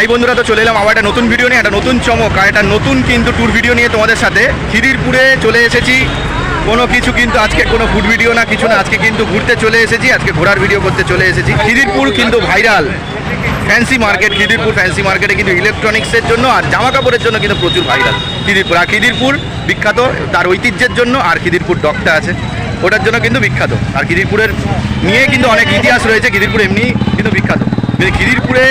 High বন্ধুরা, তো চলে এলাম আবার একটা নতুন ভিডিও নিয়ে, একটা নতুন চমক, আর একটা নতুন কিন্তু ট্যুর ভিডিও নিয়ে তোমাদের সাথে। খিদিরপুরে চলে এসেছি। কোনো কিছু কিন্তু আজকে কোনো ফুড ভিডিও না, কিছু না। আজকে কিন্তু ঘুরতে চলে এসেছি, আজকে ঘোরার ভিডিও করতে চলে এসেছি। খিদিরপুর কিন্তু viral fancy market Khidirpur fancy মার্কেটে কিন্তু ইলেকট্রনিক্সের জন্য আর জামা কাপড়ের জন্য কিন্তু প্রচুর ভাইরাল খিদিরপুর, আর খিদিরপুর বিখ্যাত তার ঐতিহ্যের জন্য, আর খিদিরপুর ডকটা আছে। ওটার জন্য কিন্তু বিখ্যাত। আর খিদিরপুরের নিয়ে কিন্তু অনেক ইতিহাস রয়েছে, খিদিরপুর এমনি কিন্তু বিখ্যাত। খিদিরপুরে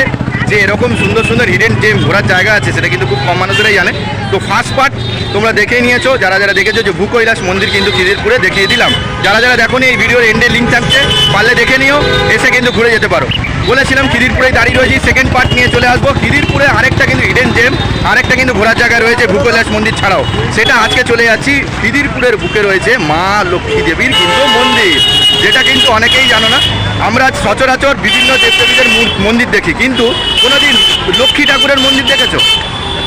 যে এরকম সুন্দর সুন্দর হিডেন যে ঘোরার জায়গা আছে, সেটা কিন্তু খুব কম মানুষেরাই জানে। তো ফার্স্ট পার্ট তোমরা দেখেই নিয়েছো, যারা যারা দেখেছ যে ভূকৈলাস মন্দির কিন্তু খিদিরপুরে দেখিয়ে দিলাম। যারা যারা দেখো এই ভিডিওর এন্ডে লিঙ্ক থাকছে, পারলে দেখে নিও, এসে কিন্তু ঘুরে যেতে পারো। বলেছিলাম খিদিরপুরে দাঁড়িয়ে রয়েছি সেকেন্ড পার্ট নিয়ে চলে আসব। খিদিরপুরে আরেকটা কিন্তু হিডেন জেম আরেকটা কিন্তু ঘোরার জায়গা রয়েছে ভূকৈলাস মন্দির ছাড়াও। সেটা আজকে চলে যাচ্ছি খিদিরপুরের বুকে রয়েছে মা লক্ষ্মী দেবীর কিন্তু মন্দির। যেটা কিন্তু অনেকেই জানো না, আমরা সচরাচর বিভিন্ন দেবদেবীদের মন্দির দেখি, কিন্তু কোনোদিন লক্ষ্মী ঠাকুরের মন্দির দেখেছ?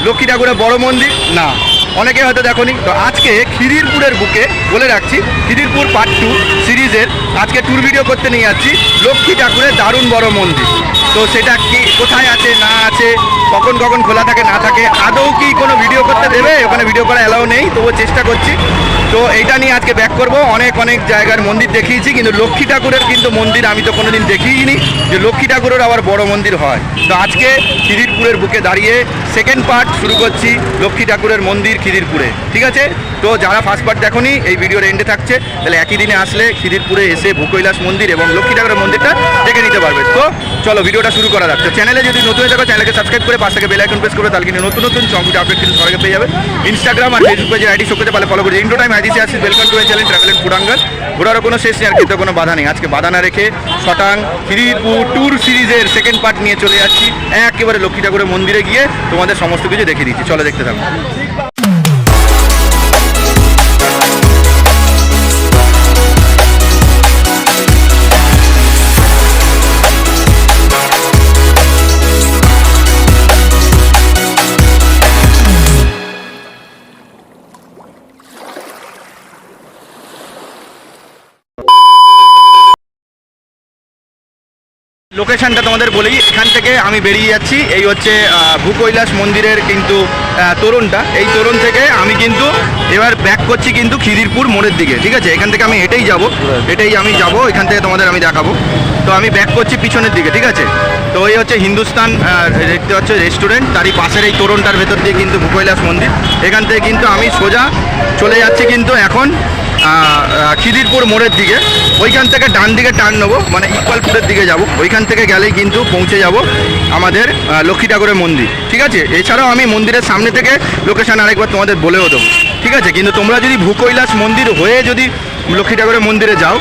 লক্ষ্মী ঠাকুরের বড় মন্দির? না। অনেকে হয়তো দেখোনি। তো আজকে খিদিরপুরের বুকে বলে রাখছি, খিদিরপুর পার্ট টু সিরিজের আজকে ট্যুর ভিডিও করতে নিয়ে যাচ্ছি, লক্ষ্মী ঠাকুরের দারুণ বড় মন্দির। তো সেটা কি, কোথায় আছে, না আছে, কখন কখন খোলা থাকে, না থাকে, আদৌ কি কোনো ভিডিও করতে দেবে? ওখানে ভিডিও করা অ্যালাউ নেই, তবুও চেষ্টা করছি। তো এইটা নিয়ে আজকে ব্যাক করব। অনেক অনেক জায়গার মন্দির দেখিয়েছি, কিন্তু লক্ষ্মী ঠাকুরের কিন্তু মন্দির আমি তো কোনোদিন দেখিইনি। যে লক্ষ্মী ঠাকুরের আবার বড় মন্দির হয়। তো আজকে খিদিরপুরের বুকে দাঁড়িয়ে সেকেন্ড পার্ট শুরু করছি লক্ষ্মী ঠাকুরের মন্দির খিদিরপুরে। ঠিক আছে? তো যারা ফার্স্ট পার্ট দেখোনি, এই ভিডিওর এন্ডে থাকছে। তাহলে একই দিনে আসলে খিদিরপুরে এসে ভূকৈলাস মন্দির এবং লক্ষ্মী ঠাকুরের মন্দিরটা দেখে নিতে পারবে। তো চলো ভিডিওটা শুরু করা যাচ্ছে চ্যানেলে যদি নতুন হয়ে থাকো চ্যানেলকে সাবস্ক্রাইব করে পাশ থেকে বেল আইকন প্রেস করবে, তাহলে কিন্তু নতুন নতুন চমকিটা আপডেট কিন্তু সবাইকে পেয়ে যাবে। ইনস্টাগ্রাম আর ফেসবুক পেজের আইডি শোকতে পারলে ফলো করে ইন্টো টাইম আইডিসি আসিস welcome to my travel and ফুডাঙ্গার ঘোরারও কোনো শেষ নেই, আর কিন্তু কোনো বাধা নেই। আজকে বাধা না রেখে শটাং খিদিরপুর ট্যুর সিরিজের সেকেন্ড পার্ট নিয়ে চলে যাচ্ছি। একেবারে লক্ষ্মী ঠাকুরের মন্দিরে গিয়ে তোমাদের সমস্ত কিছু দেখে দিচ্ছি। চলে দেখতে থাকো। লোকেশনটা তোমাদের বলি এখান থেকে আমি বেরিয়ে যাচ্ছি। এই হচ্ছে ভূকৈলাস মন্দিরের কিন্তু তোরণটা। এই তোরণ থেকে আমি কিন্তু এবার ব্যাক করছি কিন্তু খিদিরপুর মোড়ের দিকে, ঠিক আছে? এখান থেকে আমি হেঁটেই যাব। হেঁটেই আমি যাব, এখান থেকে তোমাদের আমি দেখাবো। তো আমি ব্যাক করছি পিছনের দিকে, ঠিক আছে? তো এই হচ্ছে হিন্দুস্তান দেখতে হচ্ছে রেস্টুরেন্ট তারই পাশের এই তোরণটার ভেতর দিয়ে কিন্তু ভূকৈলাস মন্দির। এখান থেকে কিন্তু আমি সোজা চলে যাচ্ছি কিন্তু এখন খিদিরপুর মোড়ের দিকে। ওইখান থেকে ডান দিকে টার্ন নেব মানে ইকবালপুরের দিকে যাব। ওইখান থেকে গেলেই কিন্তু পৌঁছে যাব আমাদের লক্ষ্মী ঠাকুরের মন্দির। ঠিক আছে? এছাড়াও আমি মন্দিরের সামনে থেকে লোকেশান আরেকবার তোমাদের বলেও দেবো। ঠিক আছে? কিন্তু তোমরা যদি ভূকৈলাস মন্দির হয়ে যদি লক্ষ্মী ঠাকুরের মন্দিরে যাও,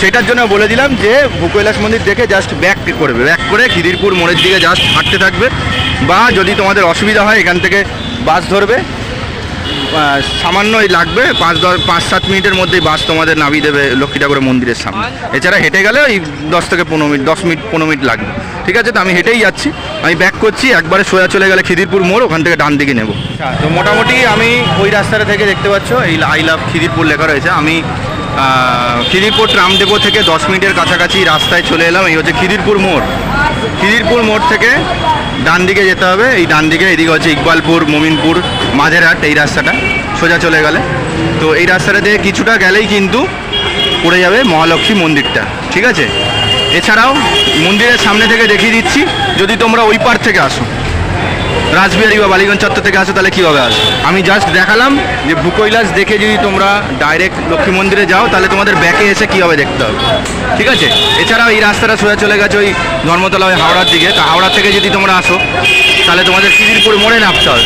সেটার জন্য বলে দিলাম যে ভূকৈলাস মন্দির দেখে জাস্ট ব্যাক করবে। ব্যাক করে খিদিরপুর মোড়ের দিকে জাস্ট হাঁটতে থাকবে। বা যদি তোমাদের অসুবিধা হয়, এখান থেকে বাস ধরবে। সামান্যই লাগবে। পাঁচ দশ পাঁচ সাত মিনিটের মধ্যেই বাস তোমাদের নামিয়ে দেবে লক্ষ্মী ঠাকুরের মন্দিরের সামনে। এছাড়া হেঁটে গেলে ওই দশ থেকে পনেরো মিনিট দশ মিনিট পনেরো মিনিট লাগবে। ঠিক আছে? তো আমি হেঁটেই যাচ্ছি। আমি ব্যাক করছি, একবারে সোজা চলে গেলে খিদিরপুর মোড়, ওখান থেকে ডান দিকে নেব। তো মোটামুটি আমি ওই রাস্তাটা থেকে দেখতে পাচ্ছ, এই আই লাভ খিদিরপুর লেখা রয়েছে। আমি খিদিরপুর ট্রাম ডেপো থেকে দশ মিনিটের কাছাকাছি রাস্তায় চলে এলাম। এই হচ্ছে খিদিরপুর মোড়। খিদিরপুর মোড় থেকে ডান দিকে যেতে হবে। এই ডান দিকে এদিকে হচ্ছে ইকবালপুর, মোমিনপুর মাঝেরহাট, এই রাস্তাটা। সোজা চলে গেলে। তো এই রাস্তাটা দিয়ে কিছুটা গেলেই কিন্তু পড়ে যাবে মহালক্ষ্মী মন্দিরটা। ঠিক আছে? এছাড়াও মন্দিরের সামনে থেকে দেখিয়ে দিচ্ছি। যদি তোমরা ওই পার থেকে আসো। রাসবিহারি বা বালিগঞ্জ চত্বর থেকে আসো, তাহলে কীভাবে আসো আমি জাস্ট দেখালাম যে ভূকৈলাস দেখে যদি তোমরা ডাইরেক্ট লক্ষ্মী মন্দিরে যাও, তাহলে তোমাদের ব্যাকে এসে কীভাবে দেখতে হবে? ঠিক আছে? এছাড়াও এই রাস্তাটা সোজা চলে গেছে ওই ধর্মতলা ওই হাওড়ার দিকে। তা হাওড়া থেকে যদি তোমরা আসো, তাহলে তোমাদের খিদিরপুর মোড়ে নামতে হবে।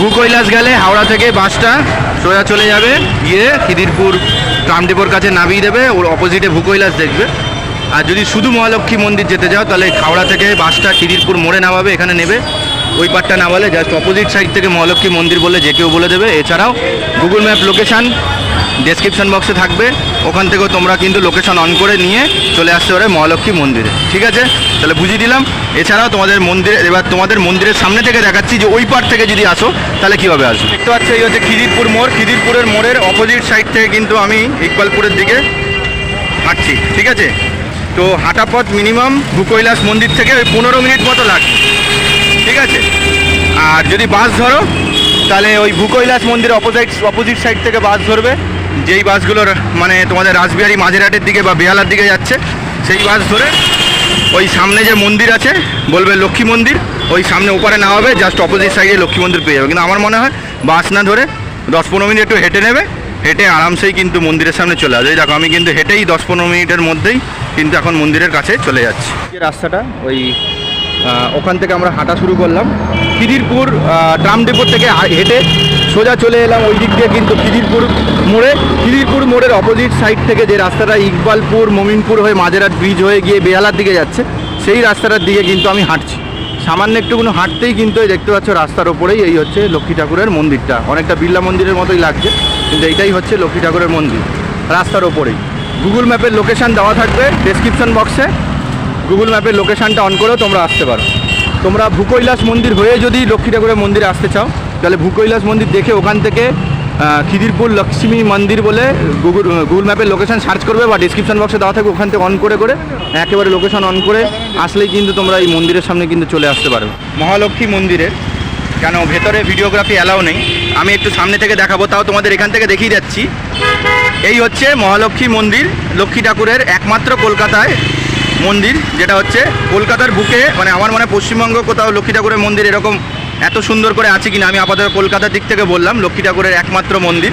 ভূকৈলাস গেলে হাওড়া থেকে বাসটা সোজা চলে যাবে, গিয়ে খিদিরপুর ট্রামডিপোর কাছে নামিয়ে দেবে, ওর অপোজিটে ভূকৈলাস দেখবে। আর যদি শুধু মহালক্ষ্মী মন্দির যেতে যাও, তাহলে হাওড়া থেকে বাসটা খিদিরপুর মোড়ে নামাবে, এখানে নেবে। ওই পারটা নামালে জাস্ট অপোজিট সাইড থেকে মহালক্ষ্মী মন্দির বলে যে কেউ বলে দেবে। এছাড়াও গুগল ম্যাপ লোকেশান ডেসক্রিপশন বক্সে থাকবে। ওখান থেকেও তোমরা কিন্তু লোকেশন অন করে নিয়ে চলে আসতে পারে মহালক্ষ্মী মন্দিরে। ঠিক আছে? তাহলে বুঝিয়ে দিলাম। এছাড়াও তোমাদের মন্দিরে, এবার তোমাদের মন্দিরের সামনে থেকে দেখাচ্ছি যে ওই পার থেকে যদি আসো, তাহলে কীভাবে আসো দেখতে পাচ্ছ, এই হচ্ছে খিদিরপুর মোড়। খিদিরপুরের মোড়ের অপোজিট সাইড থেকে কিন্তু আমি ইকবালপুরের দিকে হাঁটছি। ঠিক আছে? তো হাঁটা পথ মিনিমাম ভূকৈলাস মন্দির থেকে ওই পনেরো মিনিট মতো লাগবে। আছে? আর যদি বাস ধরো, তাহলে ওই ভূকৈলাস মন্দির অপোজিট অপোজিট সাইড থেকে বাস ধরবে। যেই বাসগুলোর মানে তোমাদের রাসবিহারি মাঝেরহাটের দিকে বা বেহালার দিকে যাচ্ছে, সেই বাস ধরে ওই সামনে যে মন্দির আছে, বলবে লক্ষ্মী মন্দির, ওই সামনে ওপারে না হবে জাস্ট অপোজিট সাইডে লক্ষ্মী মন্দির পেয়ে যাবে। কিন্তু আমার মনে হয় বাস না ধরে দশ পনেরো মিনিট একটু হেঁটে নেবে, হেঁটে আরামসেই কিন্তু মন্দিরের সামনে চলে আসবে। দেখো, আমি কিন্তু হেঁটেই দশ পনেরো মিনিটের মধ্যেই কিন্তু এখন মন্দিরের কাছে চলে যাচ্ছি। যে রাস্তাটা, ওই ওখান থেকে আমরা হাঁটা শুরু করলাম। খিদিরপুর ট্রাম ডিপোর থেকে হেঁটে সোজা চলে এলাম ওই দিক দিয়ে কিন্তু খিদিরপুর মোড়ে। খিদিরপুর মোড়ের অপোজিট সাইড থেকে যে রাস্তাটা ইকবালপুর, মমিনপুর হয়ে মাঝেরহাট ব্রিজ হয়ে গিয়ে বেহালার দিকে যাচ্ছে, সেই রাস্তাটার দিকে কিন্তু আমি হাঁটছি। সামান্য একটুকুনো হাঁটতেই কিন্তু দেখতে পাচ্ছ রাস্তার ওপরেই এই হচ্ছে লক্ষ্মী ঠাকুরের মন্দিরটা। অনেকটা বিড়লা মন্দিরের মতোই লাগছে, কিন্তু এইটাই হচ্ছে লক্ষ্মী ঠাকুরের মন্দির, রাস্তার ওপরেই। গুগল ম্যাপের লোকেশান দেওয়া থাকবে ডেসক্রিপশন বক্সে গুগল ম্যাপের লোকেশানটা অন করেও তোমরা আসতে পারো। তোমরা ভূকৈলাস মন্দির হয়ে যদি লক্ষ্মী ঠাকুরের মন্দিরে আসতে চাও, তাহলে ভূকৈলাস মন্দির দেখে ওখান থেকে খিদিরপুর লক্ষ্মী মন্দির বলে গুগল গুগল ম্যাপের লোকেশান সার্চ করবে বা ডিসক্রিপশন বক্সে দেওয়া থাকবে ওখান থেকে অন করে করে। একেবারে লোকেশন অন করে আসলেই কিন্তু তোমরা এই মন্দিরের সামনে কিন্তু চলে আসতে পারো। মহালক্ষ্মী মন্দিরের, কেন ভেতরে ভিডিওগ্রাফি অ্যালাউ নেই। আমি একটু সামনে থেকে দেখাবো, তাও তোমাদের এখান থেকে দেখিয়ে যাচ্ছি এই হচ্ছে মহালক্ষ্মী মন্দির, লক্ষ্মী ঠাকুরের একমাত্র কলকাতায় মন্দির, যেটা হচ্ছে কলকাতার বুকে মানে আমার মনে পশ্চিমবঙ্গ কোথাও লক্ষ্মী ঠাকুরের মন্দির এরকম এত সুন্দর করে আছে কিনা, আমি আপাতত কলকাতার দিক থেকে বললাম, লক্ষ্মী ঠাকুরের একমাত্র মন্দির।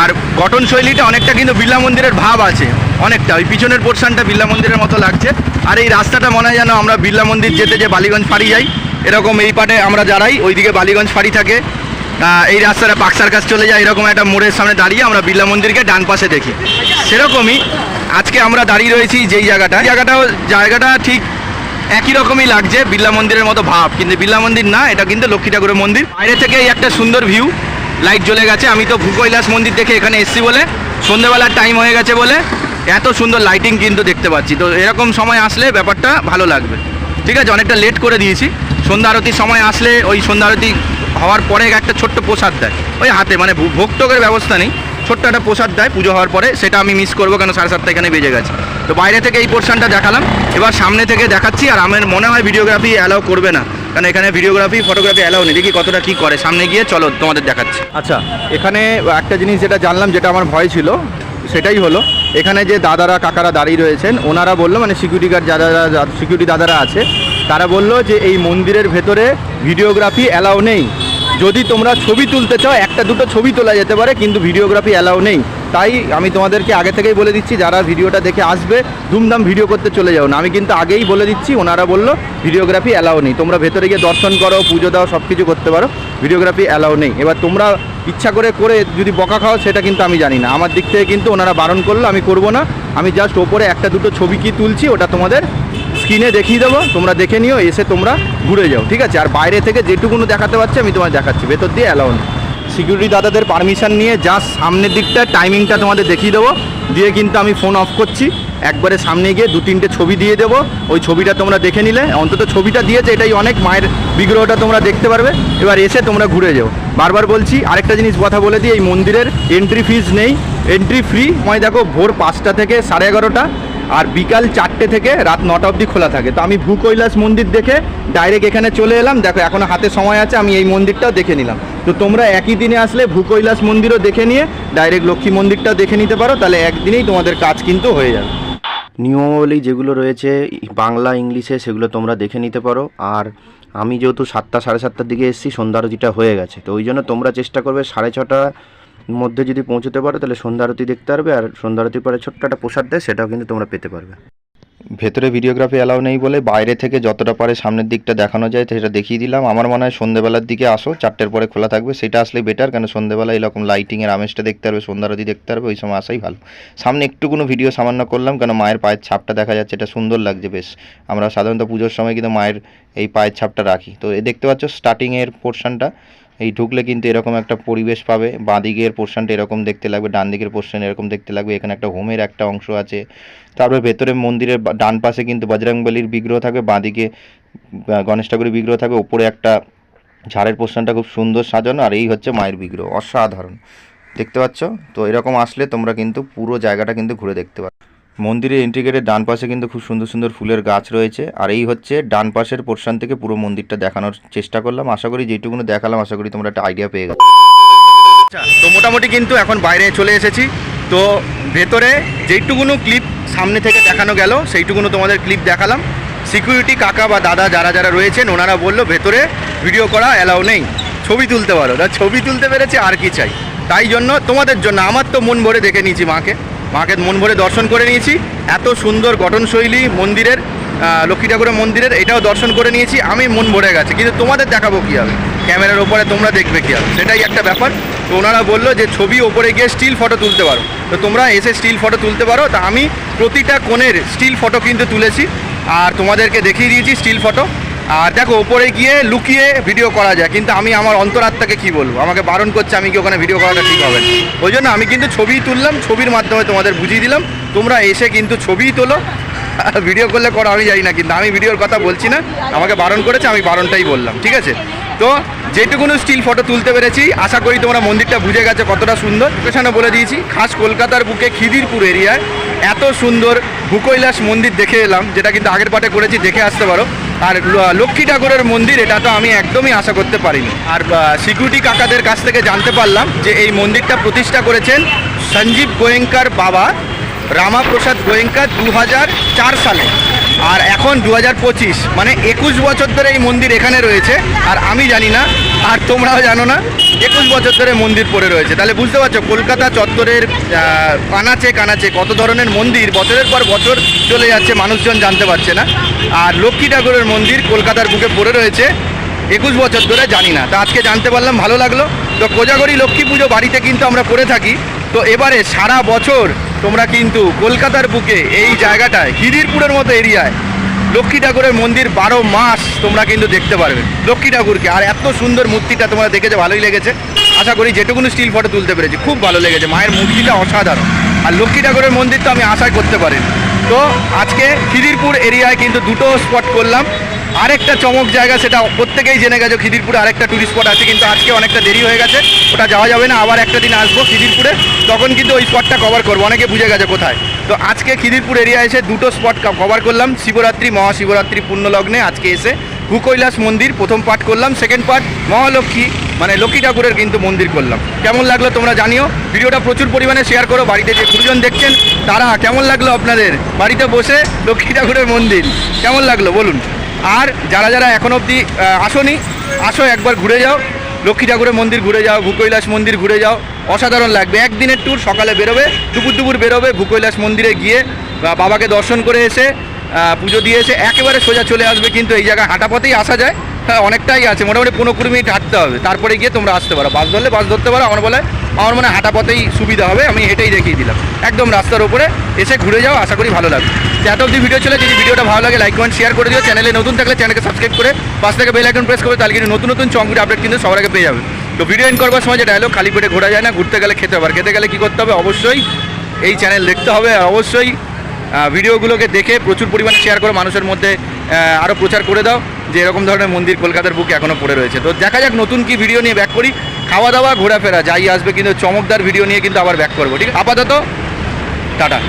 আর গঠনশৈলীটা অনেকটা কিন্তু বিড়লা মন্দিরের ভাব আছে, অনেকটা, ওই পিছনের পোর্শনটা বিড়লা মন্দিরের মতো লাগছে। আর এই রাস্তাটা মনে হয় যেন আমরা বিড়লা মন্দির যেতে যে বালিগঞ্জ ফাঁড়ি যাই, এরকম এই পাটে আমরা যারাই, ওইদিকে বালিগঞ্জ ফাঁড়ি থাকে। এই রাস্তাটা পাকসার কাছে চলে যায়, এরকম একটা মোড়ের সামনে দাঁড়িয়ে আমরা বিড়লা মন্দিরকে ডান পাশে দেখি। সেরকমই আজকে আমরা দাঁড়িয়ে রয়েছি যেই জায়গাটা। জায়গাটাও জায়গাটা ঠিক একই রকমই লাগছে, বিড়লা মন্দিরের মতো ভাব। কিন্তু বিড়লা মন্দির না, এটা কিন্তু লক্ষ্মী ঠাকুরের মন্দির। বাইরে থেকে একটা সুন্দর ভিউ লাইট জ্বলে গেছে। আমি তো ভূকৈলাস মন্দির দেখে এখানে এসছি বলে, সন্ধ্যেবেলার টাইম হয়ে গেছে বলে, এত সুন্দর লাইটিং কিন্তু দেখতে পাচ্ছি। তো এরকম সময় আসলে ব্যাপারটা ভালো লাগবে। ঠিক আছে, অনেকটা লেট করে দিয়েছি। সন্ধ্যা আরতির সময় আসলে ওই সন্ধ্যা আরতি হওয়ার পরে একটা ছোট্ট প্রসাদ দেয়। ওই হাতে মানে ভো- ভোক্তকের ব্যবস্থা নেই। ছোট্ট একটা প্রসাদ দেয়, পুজো হওয়ার পরে সেটা আমি মিস করব কেন সাড়ে সাতটা এখানে বেজে গেছে। তো বাইরে থেকে এই পোর্শনটা দেখালাম। এবার সামনে থেকে দেখাচ্ছি আর আমার মনে হয় ভিডিওগ্রাফি অ্যালাউ করবে না। কারণ এখানে ভিডিওগ্রাফি ফটোগ্রাফি অ্যালাউ নেই। দেখি কতটা কি করে। সামনে গিয়ে চলো, তোমাদের দেখাচ্ছি। আচ্ছা এখানে একটা জিনিস যেটা জানলাম, যেটা আমার ভয় ছিল, সেটাই হলো, এখানে যে দাদারা, কাকারা দাঁড়িয়ে রয়েছেন, ওনারা বলল মানে সিকিউরিটি গার্ড যারা সিকিউরিটি দাদারা আছে, তারা বলল যে এই মন্দিরের ভেতরে ভিডিওগ্রাফি অ্যালাউ নেই। যদি তোমরা ছবি তুলতে চাও, একটা দুটো ছবি তোলা যেতে পারে, কিন্তু ভিডিওগ্রাফি অ্যালাউ নেই। তাই আমি তোমাদেরকে আগে থেকেই বলে দিচ্ছি, যারা ভিডিওটা দেখে আসবে, ধুমধাম ভিডিও করতে চলে যাও না। আমি কিন্তু আগেই বলে দিচ্ছি, ওনারা বলল, ভিডিওগ্রাফি অ্যালাউ নেই। তোমরা ভেতরে গিয়ে দর্শন করো, পুজো দাও সব কিছু করতে পারো, ভিডিওগ্রাফি অ্যালাউ নেই। এবার তোমরা ইচ্ছা করে করে যদি বকা খাও, সেটা কিন্তু আমি জানি না। আমার দিক থেকে কিন্তু ওনারা বারণ করল, আমি করব না। আমি জাস্ট ওপরে একটা দুটো ছবি কি তুলছি, ওটা তোমাদের স্ক্রিনে দেখিয়ে দেবো, তোমরা দেখে নিও, এসে তোমরা ঘুরে যাও, ঠিক আছে? আর বাইরে থেকে যেটুকুনো দেখাতে পারছি, আমি তোমায় দেখাচ্ছি, ভেতর দিয়ে অ্যালাউ নেই। সিকিউরিটি দাদাদের পারমিশন নিয়ে জাস্ট সামনের দিকটা টাইমিংটা তোমাদের দেখিয়ে দেবো, দিয়ে কিন্তু আমি ফোন অফ করছি, একবারে সামনে গিয়ে দু তিনটে ছবি দিয়ে দেবো, ওই ছবিটা তোমরা দেখে নিলে, অন্তত ছবিটা দিয়েছে, এটাই অনেক, মায়ের বিগ্রহটা তোমরা দেখতে পারবে, এবার এসে তোমরা ঘুরে যাও। বারবার বলছি, আরেকটা জিনিস কথা বলে দিই, এই মন্দিরের এন্ট্রি ফিজ নেই এন্ট্রি ফ্রি মই দেখো ভোর পাঁচটা থেকে সাড়ে এগারোটা আর বিকাল চারটে থেকে রাত নটা অবধি খোলা থাকে। তো আমি ভূকৈলাস মন্দির দেখে ডাইরেক্ট এখানে চলে এলাম। দেখো, এখনও হাতে সময় আছে, আমি এই মন্দিরটাও দেখে নিলাম। তো তোমরা একই দিনে আসলে ভূকৈলাস মন্দিরও দেখে নিয়ে ডাইরেক্ট লক্ষ্মী মন্দিরটাও দেখে নিতে পারো। তাহলে একদিনেই তোমাদের কাজ কিন্তু হয়ে যাবে। নিয়মাবলী যেগুলো রয়েছে, বাংলা, ইংলিশে সেগুলো তোমরা দেখে নিতে পারো। আর আমি যেহেতু সাতটা, সাড়ে সাতটার দিকে এসেছি, সন্ধ্যা হয়ে গেছে। তো ওই জন্য তোমরা চেষ্টা করবে সাড়ে ছটার মধ্যে যদি পৌঁছতে পারো, তাহলে সন্ধ্যা আরতি দেখতে পারবে আর সন্ধ্যা আরতির পরে ছোট্ট একটা প্রসাদ দেয়, সেটাও কিন্তু তোমরা পেতে পারবে। ভেতরে ভিডিওগ্রাফি অ্যালাউ নেই বলে, বাইরে থেকে যতটা পারে সামনের দিকটা দেখানো যায়, সেটা দেখিয়ে দিলাম। আমার মনে হয় সন্ধ্যেবেলার দিকে আসো, চারটের পরে খোলা থাকবে, সেটা আসলে বেটার কেন সন্ধ্যেবেলা এরকম লাইটিংয়ের আমেজটা দেখতে পারবে সন্ধ্যারতি দেখতে পারবে, ওই সময় আসাই ভালো। সামনে একটু কোনো ভিডিও সামান্য করলাম, কেন মায়ের পায়ের ছাপটা দেখা যাচ্ছে, এটা সুন্দর লাগছে বেশ। আমরা সাধারণত পুজোর সময় কিন্তু মায়ের এই পায়ের ছাপটা রাখি। তো এ দেখতে পাচ্ছ স্টার্টিংয়ের পোর্শনটা এই ঢুকলে কিন্তু এরকম একটা পরিবেশ পাবে। বাঁ দিকের পোর্শনটা এরকম দেখতে লাগবে ডান দিকের পোর্শন এরকম দেখতে লাগবে। এখানে একটা হোমের একটা অংশ আছে। তারপরে ভেতরে মন্দিরের ডান পাশে কিন্তু বজরংবলির বিগ্রহ থাকবে বাঁ দিকে গণেশ ঠাকুরের বিগ্রহ থাকবে, ওপরে একটা ঝাড়ের পোর্শনটা খুব সুন্দর সাজানো, আর এই হচ্ছে মায়ের বিগ্রহ। অসাধারণ। দেখতে পাচ্ছ? তো এরকম আসলে তোমরা কিন্তু পুরো জায়গাটা কিন্তু ঘুরে দেখতে পারো। মন্দিরের এন্ট্রি গেটের ডান পাশে কিন্তু খুব সুন্দর সুন্দর ফুলের গাছ রয়েছে। আর এই হচ্ছে ডান পাশের পোর্শন থেকে পুরো মন্দিরটা দেখানোর চেষ্টা করলাম। আশা করি যেটুকুনো দেখালাম, আশা করি তোমরা একটা আইডিয়া পেয়ে গেছো। আচ্ছা তো মোটামুটি কিন্তু এখন বাইরে চলে এসেছি। তো ভেতরে যেইটুকুনো ক্লিপ সামনে থেকে দেখানো গেল, সেইটুকুনো তোমাদের ক্লিপ দেখালাম। সিকিউরিটি কাকা বা দাদা যারা যারা রয়েছেন, ওনারা বলল ভেতরে ভিডিও করা অ্যালাউ নেই। ছবি তুলতে পারো। ছবি তুলতে পেরেছে, আর কি চাই? তাই জন্য তোমাদের জন্য, আমার তো মন ভরে দেখে নিয়েছি মাকে। মাকে মন ভরে দর্শন করে নিয়েছি। এত সুন্দর গঠনশৈলী মন্দিরের লক্ষ্মী ঠাকুরের মন্দিরের, এটাও দর্শন করে নিয়েছি। আমি মন ভরে গেছে, কিন্তু তোমাদের দেখাবো কী হবে? ক্যামেরার ওপরে তোমরা দেখবে কী হবে। সেটাই একটা ব্যাপার। তো ওনারা বলল যে, ছবি ওপরে গিয়ে স্টিল ফটো তুলতে পারো। তো তোমরা এসে স্টিল ফটো তুলতে পারো। তা আমি প্রতিটা কোণের স্টিল ফটো কিন্তু তুলেছি। আর তোমাদেরকে দেখিয়ে দিয়েছি স্টিল ফটো। আর দেখো ওপরে গিয়ে লুকিয়ে ভিডিও করা যায়, কিন্তু আমি আমার অন্তরাত্মাকে কি বলব? আমাকে বারণ করছে, আমি কি ওখানে ভিডিও করাটা ঠিক হবে ওই জন্য আমি কিন্তু ছবি তুললাম, ছবির মাধ্যমে তোমাদের বুঝিয়ে দিলাম, তোমরা এসে কিন্তু ছবিই তোলো। ভিডিও করলে করো, আমি জানি না, কিন্তু আমি ভিডিওর কথা বলছি না। আমাকে বারণ করেছে, আমি বারণটাই বললাম, ঠিক আছে? তো যেটুকুনো স্টিল ফটো তুলতে পেরেছি, আশা করি তোমরা মন্দিরটা বুঝে গেছে কতটা সুন্দর। পেছনে বলে দিয়েছি, খাস কলকাতার বুকে খিদিরপুর এরিয়ায় এত সুন্দর ভূকৈলাস মন্দির দেখে এলাম, যেটা কিন্তু আগের পাটে করেছি, দেখে আসতে পারো। আর লক্ষ্মী ঠাকুরের মন্দির, এটা তো আমি একদমই আশা করতে পারিনি। আর সিকিউরিটি কাকাদের কাছ থেকে জানতে পারলাম যে এই মন্দিরটা প্রতিষ্ঠা করেছেন সঞ্জীব গোয়েঙ্কার বাবা, রামাপ্রসাদ গোয়েঙ্কা দু চার সালে। আর এখন দু মানে একুশ বছর ধরে এই মন্দির এখানে রয়েছে। আর আমি জানি না আর তোমরাও জানো না, একুশ বছর ধরে মন্দির পড়ে রয়েছে। তাহলে বুঝতে পারছ, কলকাতা চত্বরের কানাচে কানাচে কত ধরনের মন্দির, বছরের পর বছর চলে যাচ্ছে, মানুষজন জানতে পারছে না। আর লক্ষ্মী ঠাকুরের মন্দির কলকাতার বুকে পড়ে রয়েছে, একুশ বছর ধরে জানি না। তা আজকে জানতে পারলাম, ভালো লাগল। তো কোজাগরি লক্ষ্মী পুজো বাড়িতে কিন্তু আমরা করে থাকি। তো এবারে সারা বছর তোমরা কিন্তু কলকাতার বুকে এই জায়গাটায় খিদিরপুরের মতো এরিয়ায় লক্ষ্মী ঠাকুরের মন্দির বারো মাস তোমরা কিন্তু দেখতে পারবে। লক্ষ্মী ঠাকুরকে। আর এত সুন্দর মূর্তিটা তোমরা দেখেছে, ভালোই লেগেছে। আশা করি যেটুকুনি স্টিল ফটো তুলতে পেরেছি, খুব ভালো লেগেছে। মায়ের মূর্তিটা অসাধারণ। আর লক্ষ্মী ঠাকুরের মন্দির তো আমি আশাই করতে পারিনি। তো আজকে খিদিরপুর এরিয়ায় কিন্তু দুটো স্পট করলাম। আরেকটা চমক জায়গা সেটা প্রত্যেকেই জেনে গেছে, খিদিরপুরে আরেকটা টুরিস্ট স্পট আছে, কিন্তু আজকে অনেকটা দেরি হয়ে গেছে, ওটা যাওয়া যাবে না, আবার একটা দিন আসব খিদিরপুরে, তখন কিন্তু ওই স্পটটা কভার করব, অনেকে বুঝে গেছে কোথায়। তো আজকে খিদিরপুর এরিয়া এসে দুটো স্পট কভার করলাম, শিবরাত্রি, মহাশিবরাত্রি পুণ্যলগ্নে আজকে এসে ভূকৈলাস মন্দির, প্রথম পার্ট করলাম সেকেন্ড পার্ট মহালক্ষ্মী মানে লক্ষ্মী ঠাকুরের কিন্তু মন্দির করলাম। কেমন লাগল তোমরা জানিও, ভিডিওটা প্রচুর পরিমাণে শেয়ার করো, বাড়িতে যে গুরুজন দেখছেন, তারা, কেমন লাগল আপনাদের? বাড়িতে বসে লক্ষ্মী ঠাকুরের মন্দির, কেমন লাগল বলুন? আর যারা যারা এখন অবধি আসনি, আসো একবার ঘুরে যাও। লক্ষ্মী ঠাকুরের মন্দির ঘুরে যাও, ভূকৈলাস মন্দির ঘুরে যাও। অসাধারণ লাগবে। একদিনের ট্যুর সকালে বেরোবে, দুপুর দুপুর বেরোবে ভূকৈলাস মন্দিরে গিয়ে বাবাকে দর্শন করে এসে পুজো দিয়ে এসে একেবারে সোজা চলে আসবে। কিন্তু এই জায়গায় হাঁটা পথেই আসা যায়। হ্যাঁ অনেকটাই আছে। মোটামুটি পনেরো কুড়ি মিনিট হাঁটতে হবে। তারপরে গিয়ে তোমরা আসতে পারো। বাস ধরলে বাস ধরতে পারো। আমার বলে, আমার মনে হাঁটা পথেই সুবিধা হবে। আমি হেঁটেই দেখিয়ে দিলাম। একদম রাস্তার উপরে এসে ঘুরে যাও। আশা করি ভালো লাগবে। এত অবধি ভিডিও চলে, যদি ভিডিওটা ভালো লাগে লাইক কমেন্ট শেয়ার করে দিও। চ্যানেলে নতুন থাকলে চ্যানেলকে সাবস্ক্রাইব করে পাশ থেকে বেল আইকন প্রেস করে তাহলে কিন্তু নতুন নতুন চমকির আপডেট কিন্তু সবার আগে পেয়ে যাবে। তো ভিডিও এন্ড করবার সময় যে ডায়লগ খালি পেটে ঘোরা যায় না, ঘুরতে গেলে খেতে হবে। আর খেতে গেলে কী করতে হবে? অবশ্যই এই চ্যানেল দেখতে হবে। আর অবশ্যই ভিডিওগুলোকে দেখে প্রচুর পরিমাণে শেয়ার করে মানুষের মধ্যে আরও প্রচার করে দাও যে এরকম ধরনের মন্দির কলকাতার বুকে এখনও পড়ে রয়েছে। তো দেখা যাক নতুন কি ভিডিও নিয়ে ব্যাক করি। খাওয়া দাওয়া ঘোরাফেরা, যাই আসবে কিন্তু চমকদার ভিডিও নিয়ে কিন্তু আবার ব্যাক করব, ঠিক? আপাতত, টাটা।